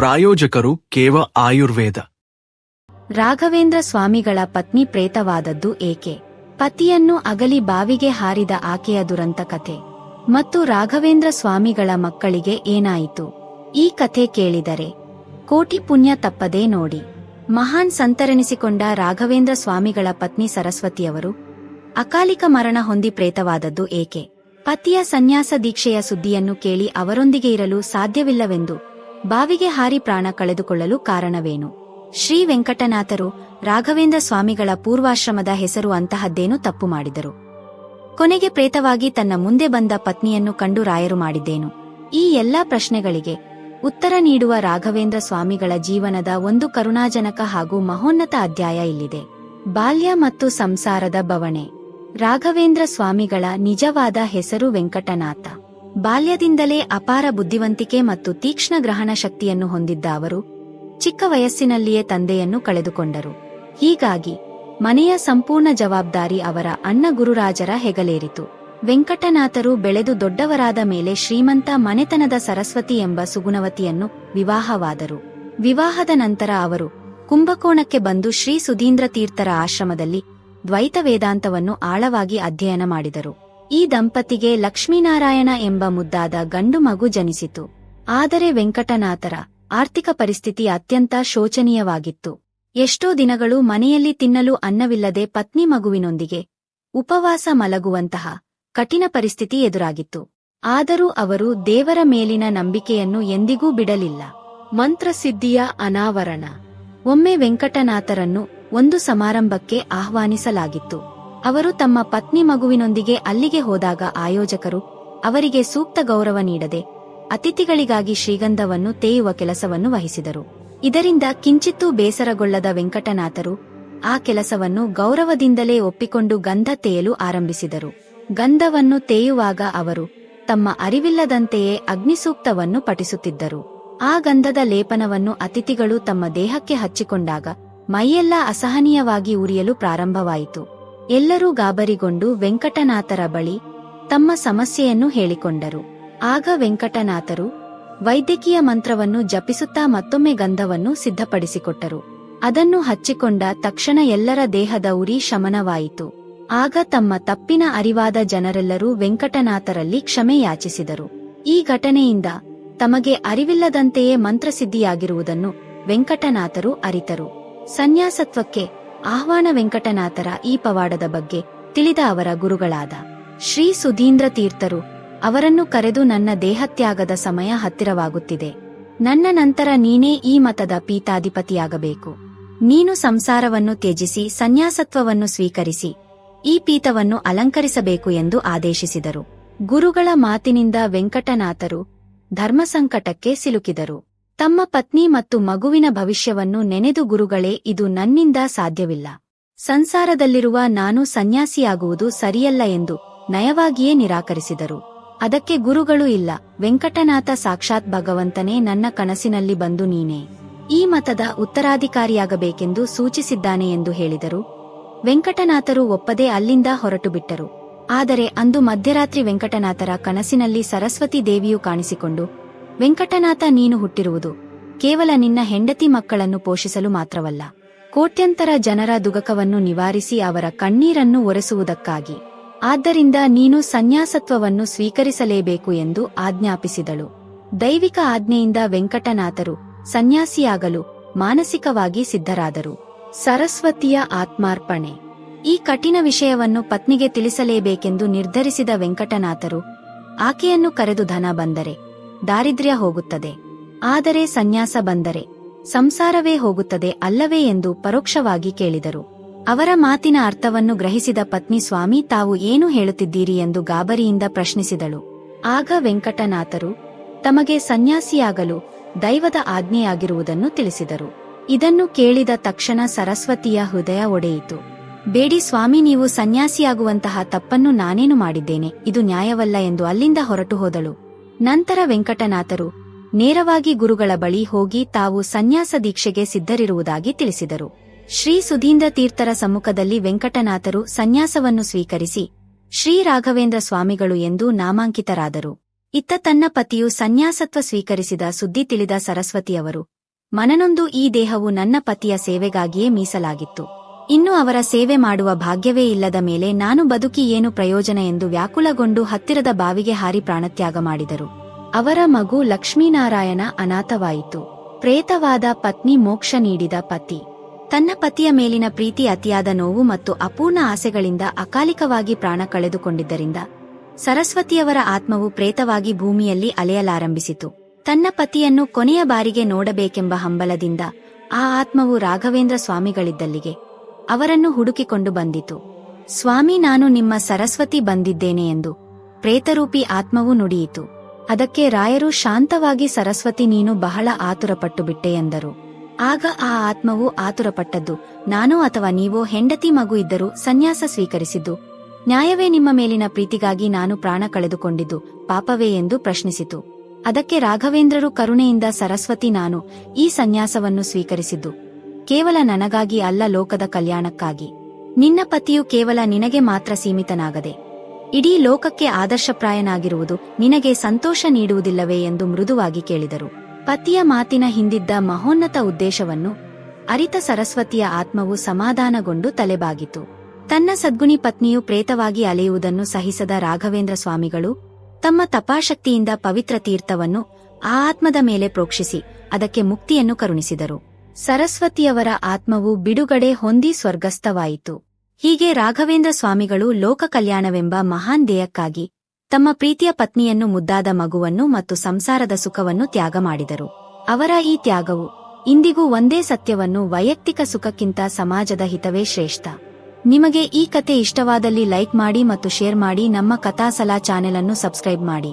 ಪ್ರಾಯೋಜಕರು ಕೇವ ಆಯುರ್ವೇದ. ರಾಘವೇಂದ್ರ ಸ್ವಾಮಿಗಳ ಪತ್ನಿ ಪ್ರೇತವಾದದ್ದು ಏಕೆ? ಪತಿಯನ್ನು ಅಗಲಿ ಬಾವಿಗೆ ಹಾರಿದ ಆಕೆಯ ದುರಂತ ಕಥೆ. ಮತ್ತು ರಾಘವೇಂದ್ರ ಸ್ವಾಮಿಗಳ ಮಕ್ಕಳಿಗೆ ಏನಾಯಿತು? ಈ ಕಥೆ ಕೇಳಿದರೆ, ಕೋಟಿ ಪುಣ್ಯ ತಪ್ಪದೇ ನೋಡಿ. ಮಹಾನ್ ಸಂತರೆನಿಸಿಕೊಂಡ ರಾಘವೇಂದ್ರ ಸ್ವಾಮಿಗಳ ಪತ್ನಿ ಸರಸ್ವತಿಯವರು, ಅಕಾಲಿಕ ಮರಣ ಹೊಂದಿ ಪ್ರೇತವಾದದ್ದು ಏಕೆ? ಪತಿಯ ಸನ್ಯಾಸ ದೀಕ್ಷೆಯ ಸುದ್ದಿಯನ್ನು ಕೇಳಿ ಅವರೊಂದಿಗೆ ಇರಲು ಸಾಧ್ಯವಿಲ್ಲವೆಂದು ಬಾವಿಗೆ ಹಾರಿ ಪ್ರಾಣ ಕಳೆದುಕೊಳ್ಳಲು ಕಾರಣವೇನು? ಶ್ರೀ ವೆಂಕಟನಾಥರು ರಾಘವೇಂದ್ರ ಸ್ವಾಮಿಗಳ ಪೂರ್ವಾಶ್ರಮದ ಹೆಸರು ಅಂತಹದ್ದೇನು ತಪ್ಪು ಮಾಡಿದರು. ಕೊನೆಗೆ ಪ್ರೇತವಾಗಿ ತನ್ನ ಮುಂದೆ ಬಂದ ಪತ್ನಿಯನ್ನು ಕಂಡು ರಾಯರು ಮಾಡಿದ್ದೇನು? ಈ ಎಲ್ಲಾ ಪ್ರಶ್ನೆಗಳಿಗೆ ಉತ್ತರ ನೀಡುವ ರಾಘವೇಂದ್ರ ಸ್ವಾಮಿಗಳ ಜೀವನದ ಒಂದು ಕರುಣಾಜನಕ ಹಾಗೂ ಮಹೋನ್ನತ ಅಧ್ಯಾಯ ಇಲ್ಲಿದೆ. ಬಾಲ್ಯ ಮತ್ತು ಸಂಸಾರದ ಬವಣೆ. ರಾಘವೇಂದ್ರ ಸ್ವಾಮಿಗಳ ನಿಜವಾದ ಹೆಸರು ವೆಂಕಟನಾಥ. ಬಾಲ್ಯದಿಂದಲೇ ಅಪಾರ ಬುದ್ಧಿವಂತಿಕೆ ಮತ್ತು ತೀಕ್ಷ್ಣ ಗ್ರಹಣ ಶಕ್ತಿಯನ್ನು ಹೊಂದಿದ್ದ ಅವರು, ಚಿಕ್ಕ ವಯಸ್ಸಿನಲ್ಲಿಯೇ ತಂದೆಯನ್ನು ಕಳೆದುಕೊಂಡರು. ಹೀಗಾಗಿ, ಮನೆಯ ಸಂಪೂರ್ಣ ಜವಾಬ್ದಾರಿ ಅವರ ಅಣ್ಣ ಗುರುರಾಜರ ಹೆಗಲೇರಿತು. ವೆಂಕಟನಾಥರು ಬೆಳೆದು ದೊಡ್ಡವರಾದ ಮೇಲೆ ಶ್ರೀಮಂತ ಮನೆತನದ ಸರಸ್ವತಿ ಎಂಬ ಸುಗುಣವತಿಯನ್ನು ವಿವಾಹವಾದರು. ವಿವಾಹದ ನಂತರ ಅವರು ಕುಂಭಕೋಣಕ್ಕೆ ಬಂದು ಶ್ರೀ ಸುಧೀಂದ್ರ ತೀರ್ಥರ ಆಶ್ರಮದಲ್ಲಿ ದ್ವೈತ ವೇದಾಂತವನ್ನು ಆಳವಾಗಿ ಅಧ್ಯಯನ ಮಾಡಿದರು. ಈ ದಂಪತಿಗೆ ಲಕ್ಷ್ಮೀನಾರಾಯಣ ಎಂಬ ಮುದ್ದಾದ ಗಂಡು ಮಗು ಜನಿಸಿತು. ಆದರೆ ವೆಂಕಟನಾಥರ ಆರ್ಥಿಕ ಪರಿಸ್ಥಿತಿ ಅತ್ಯಂತ ಶೋಚನೀಯವಾಗಿತ್ತು. ಎಷ್ಟೋ ದಿನಗಳು ಮನೆಯಲ್ಲಿ ತಿನ್ನಲು ಅನ್ನವಿಲ್ಲದೆ ಪತ್ನಿ ಮಗುವಿನೊಂದಿಗೆ ಉಪವಾಸ ಮಲಗುವಂತಹ ಕಠಿಣ ಪರಿಸ್ಥಿತಿ ಎದುರಾಗಿತ್ತು. ಆದರೂ ಅವರು ದೇವರ ಮೇಲಿನ ನಂಬಿಕೆಯನ್ನು ಎಂದಿಗೂ ಬಿಡಲಿಲ್ಲ. ಮಂತ್ರಸಿದ್ಧಿಯ ಅನಾವರಣ. ಒಮ್ಮೆ ವೆಂಕಟನಾಥರನ್ನು ಒಂದು ಸಮಾರಂಭಕ್ಕೆ ಆಹ್ವಾನಿಸಲಾಗಿತ್ತು. ಅವರು ತಮ್ಮ ಪತ್ನಿ ಮಗುವಿನೊಂದಿಗೆ ಅಲ್ಲಿಗೆ ಹೋದಾಗ ಆಯೋಜಕರು ಅವರಿಗೆ ಸೂಕ್ತ ಗೌರವ ನೀಡದೆ ಅತಿಥಿಗಳಿಗಾಗಿ ಶ್ರೀಗಂಧವನ್ನು ತೇಯುವ ಕೆಲಸವನ್ನು ವಹಿಸಿದರು. ಇದರಿಂದ ಕಿಂಚಿತ್ತೂ ಬೇಸರಗೊಳ್ಳದ ವೆಂಕಟನಾಥರು ಆ ಕೆಲಸವನ್ನು ಗೌರವದಿಂದಲೇ ಒಪ್ಪಿಕೊಂಡು ಗಂಧ ತೇಯಲು ಆರಂಭಿಸಿದರು. ಗಂಧವನ್ನು ತೇಯುವಾಗ ಅವರು ತಮ್ಮ ಅರಿವಿಲ್ಲದಂತೆಯೇ ಅಗ್ನಿಸೂಕ್ತವನ್ನು ಪಠಿಸುತ್ತಿದ್ದರು. ಆ ಗಂಧದ ಲೇಪನವನ್ನು ಅತಿಥಿಗಳು ತಮ್ಮ ದೇಹಕ್ಕೆ ಹಚ್ಚಿಕೊಂಡಾಗ ಮೈಯೆಲ್ಲ ಅಸಹನೀಯವಾಗಿ ಉರಿಯಲು ಪ್ರಾರಂಭವಾಯಿತು. ಎಲ್ಲರೂ ಗಾಬರಿಗೊಂಡು ವೆಂಕಟನಾಥರ ಬಳಿ ತಮ್ಮ ಸಮಸ್ಯೆಯನ್ನು ಹೇಳಿಕೊಂಡರು. ಆಗ ವೆಂಕಟನಾಥರು ವೈದ್ಯಕೀಯ ಮಂತ್ರವನ್ನು ಜಪಿಸುತ್ತಾ ಮತ್ತೊಮ್ಮೆ ಗಂಧವನ್ನು ಸಿದ್ಧಪಡಿಸಿಕೊಟ್ಟರು. ಅದನ್ನು ಹಚ್ಚಿಕೊಂಡ ತಕ್ಷಣ ಎಲ್ಲರ ದೇಹದ ಉರಿ ಶಮನವಾಯಿತು. ಆಗ ತಮ್ಮ ತಪ್ಪಿನ ಅರಿವಾದ ಜನರೆಲ್ಲರೂ ವೆಂಕಟನಾಥರಲ್ಲಿ ಕ್ಷಮೆ ಯಾಚಿಸಿದರು. ಈ ಘಟನೆಯಿಂದ ತಮಗೆ ಅರಿವಿಲ್ಲದಂತೆಯೇ ಮಂತ್ರಸಿದ್ಧಿಯಾಗಿರುವುದನ್ನು ವೆಂಕಟನಾಥರು ಅರಿತರು. ಸನ್ಯಾಸತ್ವಕ್ಕೆ ಆಹ್ವಾನ ವೆಂಕಟನಾಥರ ಈ ಪವಾಡದ ಬಗ್ಗೆ ತಿಳಿದ ಅವರ ಗುರುಗಳಾದ ಶ್ರೀ ಸುಧೀಂದ್ರ ತೀರ್ಥರು ಅವರನ್ನು ಕರೆದು ನನ್ನ ದೇಹತ್ಯಾಗದ ಸಮಯ ಹತ್ತಿರವಾಗುತ್ತಿದೆ. ನನ್ನ ನಂತರ ನೀನೇ ಈ ಮತದ ಪೀತಾಧಿಪತಿಯಾಗಬೇಕು. ನೀನು ಸಂಸಾರವನ್ನು ತ್ಯಜಿಸಿ, ಸನ್ಯಾಸತ್ವವನ್ನು ಸ್ವೀಕರಿಸಿ, ಈ ಪೀತವನ್ನು ಅಲಂಕರಿಸಬೇಕು ಎಂದು ಆದೇಶಿಸಿದರು. ಗುರುಗಳ ಮಾತಿನಿಂದ ವೆಂಕಟನಾಥರು ಧರ್ಮಸಂಕಟಕ್ಕೆ ಸಿಲುಕಿದರು. ತಮ್ಮ ಪತ್ನಿ ಮತ್ತು ಮಗುವಿನ ಭವಿಷ್ಯವನ್ನು ನೆನೆದು ಗುರುಗಳೇ, ಇದು ನನ್ನಿಂದ ಸಾಧ್ಯವಿಲ್ಲ. ಸಂಸಾರದಲ್ಲಿರುವ ನಾನು ಸನ್ಯಾಸಿಯಾಗುವುದು ಸರಿಯಲ್ಲ ಎಂದು ನಯವಾಗಿಯೇ ನಿರಾಕರಿಸಿದರು. ಅದಕ್ಕೆ ಗುರುಗಳು ಇಲ್ಲ, ವೆಂಕಟನಾಥ ಸಾಕ್ಷಾತ್ ಭಗವಂತನೇ ನನ್ನ ಕನಸಿನಲ್ಲಿ ಬಂದು ನೀನೇ. ಈ ಮತದ ಉತ್ತರಾಧಿಕಾರಿಯಾಗಬೇಕೆಂದು ಸೂಚಿಸಿದ್ದಾನೆ ಎಂದು ಹೇಳಿದರು. ವೆಂಕಟನಾಥರು ಒಪ್ಪದೆ ಅಲ್ಲಿಂದ ಹೊರಟು ಬಿಟ್ಟರು ಆದರೆ ಅಂದು ಮಧ್ಯರಾತ್ರಿ ವೆಂಕಟನಾಥರ ಕನಸಿನಲ್ಲಿ ಸರಸ್ವತಿ ದೇವಿಯು ಕಾಣಿಸಿಕೊಂಡು ವೆಂಕಟನಾಥ ನೀನು ಹುಟ್ಟಿರುವುದು ಕೇವಲ ನಿನ್ನ ಹೆಂಡತಿ ಮಕ್ಕಳನ್ನು ಪೋಷಿಸಲು ಮಾತ್ರವಲ್ಲ, ಕೋಟ್ಯಂತರ ಜನರ ದುಗಕವನ್ನು ನಿವಾರಿಸಿ ಅವರ ಕಣ್ಣೀರನ್ನು ಒರೆಸುವುದಕ್ಕಾಗಿ. ಆದ್ದರಿಂದ ನೀನು ಸನ್ಯಾಸತ್ವವನ್ನು ಸ್ವೀಕರಿಸಲೇಬೇಕು ಎಂದು ಆಜ್ಞಾಪಿಸಿದಳು. ದೈವಿಕ ಆಜ್ಞೆಯಿಂದ ವೆಂಕಟನಾಥರು ಸನ್ಯಾಸಿಯಾಗಲು ಮಾನಸಿಕವಾಗಿ ಸಿದ್ಧರಾದರು. ಸರಸ್ವತಿಯ ಆತ್ಮಾರ್ಪಣೆ. ಈ ಕಠಿಣ ವಿಷಯವನ್ನು ಪತ್ನಿಗೆ ತಿಳಿಸಲೇಬೇಕೆಂದು ನಿರ್ಧರಿಸಿದ ವೆಂಕಟನಾಥರು, ಆಕೆಯನ್ನು ಕರೆದು ಧನ ಬಂದರೆ ದಾರಿದ್ರ್ಯ ಹೋಗುತ್ತದೆ. ಆದರೆ ಸನ್ಯಾಸ ಬಂದರೆ ಸಂಸಾರವೇ ಹೋಗುತ್ತದೆ ಅಲ್ಲವೇ ಎಂದು ಪರೋಕ್ಷವಾಗಿ ಕೇಳಿದರು. ಅವರ ಮಾತಿನ ಅರ್ಥವನ್ನು ಗ್ರಹಿಸಿದ ಪತ್ನಿ ಸ್ವಾಮಿ, ತಾವು ಏನು ಹೇಳುತ್ತಿದ್ದೀರಿ ಎಂದು ಗಾಬರಿಯಿಂದ ಪ್ರಶ್ನಿಸಿದಳು. ಆಗ ವೆಂಕಟನಾಥರು ತಮಗೆ ಸನ್ಯಾಸಿಯಾಗಲು ದೈವದ ಆಜ್ಞೆಯಾಗಿರುವುದನ್ನು ತಿಳಿಸಿದರು. ಇದನ್ನು ಕೇಳಿದ ತಕ್ಷಣ ಸರಸ್ವತಿಯ ಹೃದಯ ಒಡೆಯಿತು. ಬೇಡಿ ಸ್ವಾಮಿ, ನೀವು ಸನ್ಯಾಸಿಯಾಗುವಂತಹ ತಪ್ಪನ್ನು ನಾನೇನು ಮಾಡಿದ್ದೇನೆ? ಇದು ನ್ಯಾಯವಲ್ಲ ಎಂದು ಅಲ್ಲಿಂದ ಹೊರಟು ಹೋದಳು. ನಂತರ ವೆಂಕಟನಾಥರು ನೇರವಾಗಿ ಗುರುಗಳ ಬಳಿ ಹೋಗಿ ತಾವು ಸನ್ಯಾಸ ದೀಕ್ಷೆಗೆ ಸಿದ್ಧರಿರುವುದಾಗಿ ತಿಳಿಸಿದರು. ಶ್ರೀ ಸುಧೀಂದ್ರ ತೀರ್ಥರ ಸಮ್ಮುಖದಲ್ಲಿ ವೆಂಕಟನಾಥರು ಸನ್ಯಾಸವನ್ನು ಸ್ವೀಕರಿಸಿ, ಶ್ರೀ ರಾಘವೇಂದ್ರ ಸ್ವಾಮಿಗಳು ಎಂದು ನಾಮಾಂಕಿತರಾದರು. ಇತ್ತ ತನ್ನ ಪತಿಯು ಸನ್ಯಾಸತ್ವ ಸ್ವೀಕರಿಸಿದ ಸುದ್ದಿ ತಿಳಿದ ಸರಸ್ವತಿಯವರು, ಮನನೊಂದು ಈ ದೇಹವು ನನ್ನ ಪತಿಯ ಸೇವೆಗಾಗಿಯೇ ಮೀಸಲಾಗಿತ್ತು. ಇನ್ನು ಅವರ ಸೇವೆ ಮಾಡುವ ಭಾಗ್ಯವೇ ಇಲ್ಲದ ಮೇಲೆ ನಾನು ಬದುಕಿ ಏನು ಪ್ರಯೋಜನ ಎಂದು ವ್ಯಾಕುಲಗೊಂಡು ಹತ್ತಿರದ ಬಾವಿಗೆ ಹಾರಿ ಪ್ರಾಣತ್ಯಾಗ ಮಾಡಿದರು. ಅವರ ಮಗು ಲಕ್ಷ್ಮೀನಾರಾಯಣ ಅನಾಥವಾಯಿತು. ಪ್ರೇತವಾದ ಪತ್ನಿ ಮೋಕ್ಷ ನೀಡಿದ ಪತಿ. ತನ್ನ ಪತಿಯ ಮೇಲಿನ ಪ್ರೀತಿ ಅತಿಯಾದ ನೋವು ಮತ್ತು ಅಪೂರ್ಣ ಆಸೆಗಳಿಂದ ಅಕಾಲಿಕವಾಗಿ ಪ್ರಾಣ ಕಳೆದುಕೊಂಡಿದ್ದರಿಂದ ಸರಸ್ವತಿಯವರ ಆತ್ಮವು ಪ್ರೇತವಾಗಿ ಭೂಮಿಯಲ್ಲಿ ಅಲೆಯಲಾರಂಭಿಸಿತು. ತನ್ನ ಪತಿಯನ್ನು ಕೊನೆಯ ಬಾರಿಗೆ ನೋಡಬೇಕೆಂಬ ಹಂಬಲದಿಂದ ಆ ಆತ್ಮವು ರಾಘವೇಂದ್ರ ಸ್ವಾಮಿಗಳಿದ್ದಲ್ಲಿಗೆ ಅವರನ್ನು ಹುಡುಕಿಕೊಂಡು ಬಂದಿತು. ಸ್ವಾಮಿ, ನಾನು ನಿಮ್ಮ ಸರಸ್ವತಿ ಬಂದಿದ್ದೇನೆ ಎಂದು ಪ್ರೇತರೂಪಿ ಆತ್ಮವು ನುಡಿಯಿತು. ಅದಕ್ಕೆ ರಾಯರು, ಶಾಂತವಾಗಿ ಸರಸ್ವತಿ, ನೀನು ಬಹಳ ಆತುರಪಟ್ಟು ಬಿಟ್ಟೆ ಎಂದರು. ಆಗ ಆ ಆತ್ಮವು ಆತುರಪಟ್ಟದ್ದು, ನಾನೋ ಅಥವಾ ನೀವೋ ಹೆಂಡತಿ, ಮಗು ಇದ್ದರೂ ಸನ್ಯಾಸ ಸ್ವೀಕರಿಸಿದ್ದು, ನ್ಯಾಯವೇ ನಿಮ್ಮ ಮೇಲಿನ ಪ್ರೀತಿಗಾಗಿ ನಾನು ಪ್ರಾಣ ಕಳೆದುಕೊಂಡಿದ್ದು, ಪಾಪವೇ ಎಂದು ಪ್ರಶ್ನಿಸಿತು. ಅದಕ್ಕೆ ರಾಘವೇಂದ್ರರು ಕರುಣೆಯಿಂದ ಸರಸ್ವತಿ, ನಾನು ಈ ಸನ್ಯಾಸವನ್ನು ಸ್ವೀಕರಿಸಿದ್ದು. ಕೇವಲ ನನಗಾಗಿ ಅಲ್ಲ ಲೋಕದ ಕಲ್ಯಾಣಕ್ಕಾಗಿ. ನಿನ್ನ ಪತಿಯು ಕೇವಲ ನಿನಗೆ ಮಾತ್ರ ಸೀಮಿತನಾಗದೆ. ಇಡೀ ಲೋಕಕ್ಕೆ ಆದರ್ಶಪ್ರಾಯನಾಗಿರುವುದು ನಿನಗೆ ಸಂತೋಷ ನೀಡುವುದಿಲ್ಲವೇ ಎಂದು ಮೃದುವಾಗಿ ಕೇಳಿದರು. ಪತಿಯ ಮಾತಿನ ಹಿಂದಿದ್ದ ಮಹೋನ್ನತ ಉದ್ದೇಶವನ್ನು ಅರಿತ ಸರಸ್ವತಿಯ ಆತ್ಮವು ಸಮಾಧಾನಗೊಂಡು ತಲೆಬಾಗಿತು. ತನ್ನ ಸದ್ಗುಣಿ ಪತ್ನಿಯು ಪ್ರೇತವಾಗಿ ಅಲೆಯುವುದನ್ನು ಸಹಿಸದ ರಾಘವೇಂದ್ರ ಸ್ವಾಮಿಗಳು ತಮ್ಮ ತಪಾಶಕ್ತಿಯಿಂದ ಪವಿತ್ರ ತೀರ್ಥವನ್ನು ಆ ಆತ್ಮದ ಮೇಲೆ ಪ್ರೋಕ್ಷಿಸಿ ಅದಕ್ಕೆ ಮುಕ್ತಿಯನ್ನು ಕರುಣಿಸಿದರು. ಸರಸ್ವತಿಯವರ ಆತ್ಮವು ಬಿಡುಗಡೆ ಹೊಂದಿ ಸ್ವರ್ಗಸ್ಥವಾಯಿತು. ಹೀಗೆ ರಾಘವೇಂದ್ರ ಸ್ವಾಮಿಗಳು ಲೋಕ ಕಲ್ಯಾಣವೆಂಬ ಮಹಾನ್ ಧ್ಯೇಯಕ್ಕಾಗಿ ತಮ್ಮ ಪ್ರೀತಿಯ ಪತ್ನಿಯನ್ನು ಮುದ್ದಾದ ಮಗುವನ್ನು ಮತ್ತು ಸಂಸಾರದ ಸುಖವನ್ನು ತ್ಯಾಗ ಮಾಡಿದರು. ಅವರ ಈ ತ್ಯಾಗವು ಇಂದಿಗೂ ಒಂದೇ ಸತ್ಯವನ್ನು ವೈಯಕ್ತಿಕ ಸುಖಕ್ಕಿಂತ ಸಮಾಜದ ಹಿತವೇ ಶ್ರೇಷ್ಠ. ನಿಮಗೆ ಈ ಕತೆ ಇಷ್ಟವಾದಲ್ಲಿ ಲೈಕ್ ಮಾಡಿ ಮತ್ತು ಶೇರ್ ಮಾಡಿ ನಮ್ಮ ಕಥಾಸಲಾ ಚಾನೆಲ್ ಅನ್ನು ಸಬ್ಸ್ಕ್ರೈಬ್ ಮಾಡಿ.